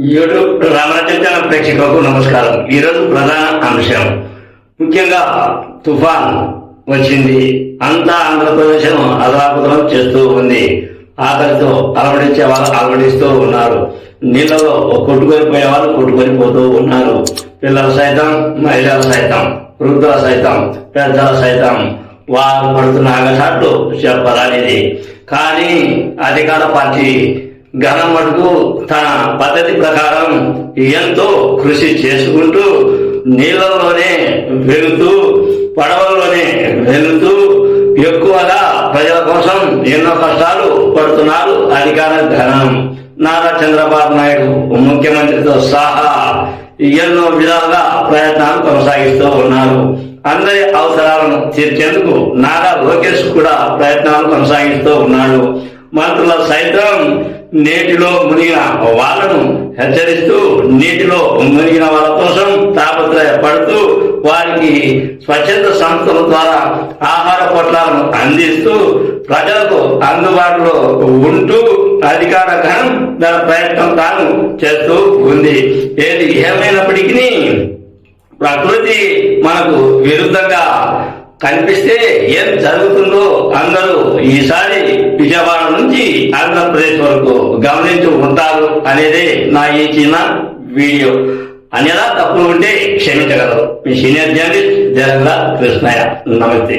YouTube Ram Rajya ప్రేక్షకులకు నమస్కారం. ఈరోజు ప్రధాన అంశం. ముఖ్యంగా తుఫాన్ వచ్చింది. అంతా ఆంధ్రప్రదేశ్ అదాపుతం చేస్తూ ఉంది. ఆకలితో అలవడించే వాళ్ళు అలవడిస్తూ ఉన్నారు. నీళ్ళలో కొట్టుకొని పోయే వాళ్ళు కొట్టుకొని పోతూ ఉన్నారు. పిల్లలు సైతం మహిళలు సైతం వృద్ధులు సైతం పెద్దలు సైతం వారు పడుతున్న ఆగసాట్లు చెప్పరానిది. కానీ అధికార పార్టీ ఘనం వరకు తన పద్ధతి ప్రకారం ఎంతో కృషి చేసుకుంటూ నీళ్ళలోనే వెళుతూ పడవల్లోనే వెళుతూ ఎక్కువగా ప్రజల కోసం ఎన్నో కష్టాలు పడుతున్నారు అధికార ఘనం. నారా చంద్రబాబు నాయుడు ముఖ్యమంత్రితో సహా ఎన్నో విధాలుగా ప్రయత్నాలు కొనసాగిస్తూ ఉన్నారు. అందరి అవసరాలను తీర్చేందుకు నారా లోకేష్ కూడా ప్రయత్నాలు కొనసాగిస్తూ ఉన్నాడు. మంత్రుల సైతం నీటిలో మునిగిన వాళ్ళను హెచ్చరిస్తూ నీటిలో మునిగిన వాళ్ళ కోసం తాపత్రయపడుతూ వారికి స్వచ్ఛంద సంస్థల ద్వారా ఆహార పొట్లాలను అందిస్తూ ప్రజలకు అందుబాటులో ఉంటూ అధికార ఘనం తన ప్రయత్నం తాను చేస్తూ ఉంది. ఏది ఏమైనప్పటికీ ప్రకృతి మనకు విరుద్ధంగా కనిపిస్తే ఏం జరుగుతుందో అందరూ ఈసారి విజయవాడ నుంచి ఆంధ్రప్రదేశ్ వరకు గమనించి ఉంటారు అనేది నా ఈ చిన్న వీడియో. అన్యదా తప్పులు ఉంటే క్షమించగలరు. మీ సీనియర్ జర్నలిస్ట్ జగల్ల కృష్ణయ్య. నమస్తే.